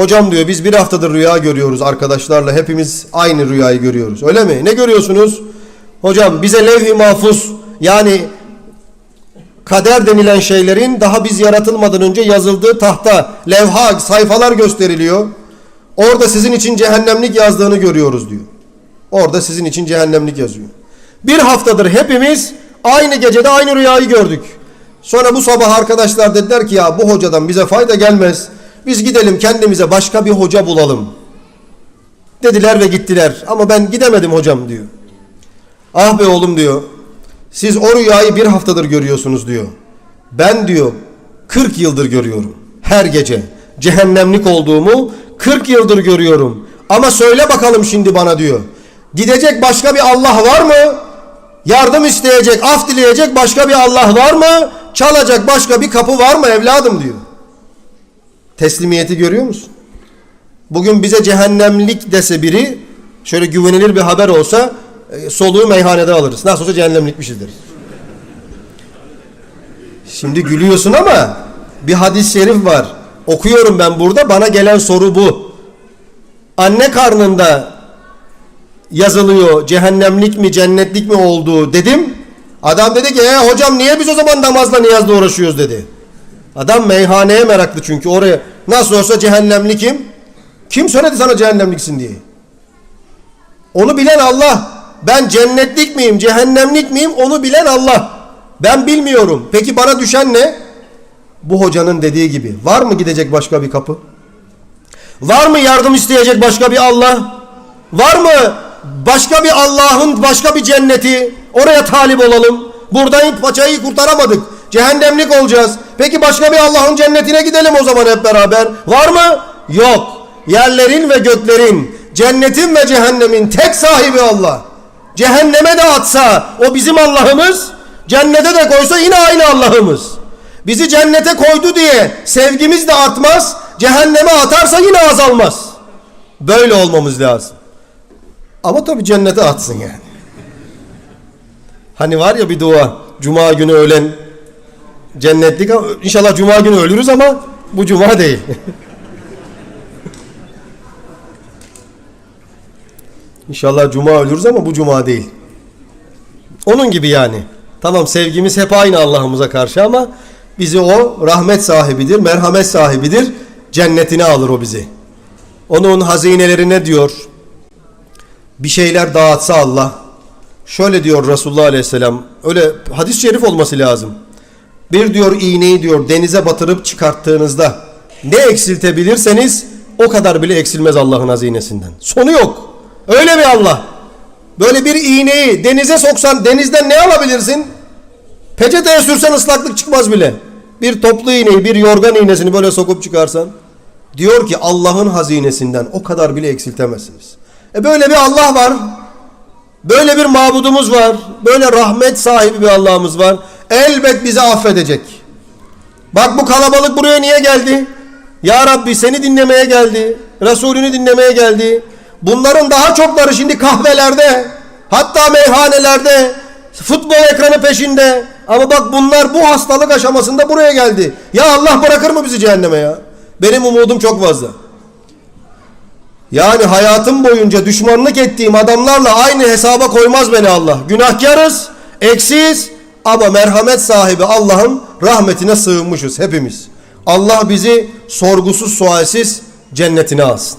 Hocam diyor biz bir haftadır rüya görüyoruz arkadaşlarla. Hepimiz aynı rüyayı görüyoruz. Öyle mi? Ne görüyorsunuz? Hocam bize levh-i mahfuz yani kader denilen şeylerin daha biz yaratılmadan önce yazıldığı tahta, levha, sayfalar gösteriliyor. Orada sizin için cehennemlik yazdığını görüyoruz diyor. Orada sizin için cehennemlik yazıyor. Bir haftadır hepimiz aynı gecede aynı rüyayı gördük. Sonra bu sabah arkadaşlar dediler ki ya bu hocadan bize fayda gelmez. Biz gidelim kendimize başka bir hoca bulalım. Dediler ve gittiler. Ama ben gidemedim hocam diyor. Ah be oğlum diyor. Siz o rüyayı bir haftadır görüyorsunuz diyor. Ben diyor 40 yıldır görüyorum. Her gece cehennemlik olduğumu 40 yıldır görüyorum. Ama söyle bakalım şimdi bana diyor. Gidecek başka bir Allah var mı? Yardım isteyecek, af dileyecek başka bir Allah var mı? Çalacak başka bir kapı var mı evladım diyor. Teslimiyeti görüyor musun? Bugün bize cehennemlik dese biri şöyle güvenilir bir haber olsa e, soluğu meyhanede alırız. Nasıl olsa cehennemlikmişiz deriz. Şimdi gülüyorsun ama bir hadis-i şerif var. Okuyorum ben burada bana gelen soru bu. Anne karnında yazılıyor cehennemlik mi cennetlik mi olduğu dedim. Adam dedi ki e, hocam niye biz o zaman namazla niyazla uğraşıyoruz dedi. Adam meyhaneye meraklı çünkü oraya nasıl olsa cehennemli kim? Kim söyledi sana cehennemliksin diye? Onu bilen Allah. Ben cennetlik miyim, cehennemlik miyim onu bilen Allah. Ben bilmiyorum. Peki bana düşen ne? Bu hocanın dediği gibi. Var mı gidecek başka bir kapı? Var mı yardım isteyecek başka bir Allah? Var mı başka bir Allah'ın başka bir cenneti? Oraya talip olalım. Buradan paçayı kurtaramadık. Cehennemlik olacağız. Peki başka bir Allah'ın cennetine gidelim o zaman hep beraber. Var mı? Yok. Yerlerin ve göklerin, cennetin ve cehennemin tek sahibi Allah. Cehenneme de atsa o bizim Allah'ımız, cennete de koysa yine aynı Allah'ımız. Bizi cennete koydu diye sevgimiz de artmaz, cehenneme atarsa yine azalmaz. Böyle olmamız lazım. Ama tabii cennete atsın yani. Hani var ya bir dua, cuma günü ölen cennetlik inşallah cuma günü ölürüz ama bu cuma değil. İnşallah cuma ölürüz ama bu cuma değil. Onun gibi yani. Tamam sevgimiz hep aynı Allah'ımıza karşı ama bizi o rahmet sahibidir, merhamet sahibidir. Cennetine alır o bizi. Onun hazinelerine diyor. Bir şeyler dağıtsa Allah. Şöyle diyor Resulullah Aleyhisselam. Öyle hadis-i şerif olması lazım. Bir diyor iğneyi diyor denize batırıp çıkarttığınızda ne eksiltebilirseniz o kadar bile eksilmez Allah'ın hazinesinden. Sonu yok. Öyle bir Allah. Böyle bir iğneyi denize soksan denizden ne alabilirsin? Peçeteye sürsen ıslaklık çıkmaz bile. Bir toplu iğneyi, bir yorgan iğnesini böyle sokup çıkarsan. Diyor ki Allah'ın hazinesinden o kadar bile eksiltemezsiniz. E böyle bir Allah var. Böyle bir mabudumuz var. Böyle rahmet sahibi bir Allah'ımız var. Elbet bizi affedecek. Bak bu kalabalık buraya niye geldi? Ya Rabbi seni dinlemeye geldi. Resulünü dinlemeye geldi. Bunların daha çokları şimdi kahvelerde, hatta meyhanelerde, futbol ekranı peşinde. Ama bak bunlar bu hastalık aşamasında buraya geldi. Ya Allah bırakır mı bizi cehenneme ya? Benim umudum çok fazla. Yani hayatım boyunca düşmanlık ettiğim adamlarla aynı hesaba koymaz beni Allah. Günahkarız, eksiyiz ama merhamet sahibi Allah'ın rahmetine sığınmışız hepimiz. Allah bizi sorgusuz sualsiz cennetine alsın.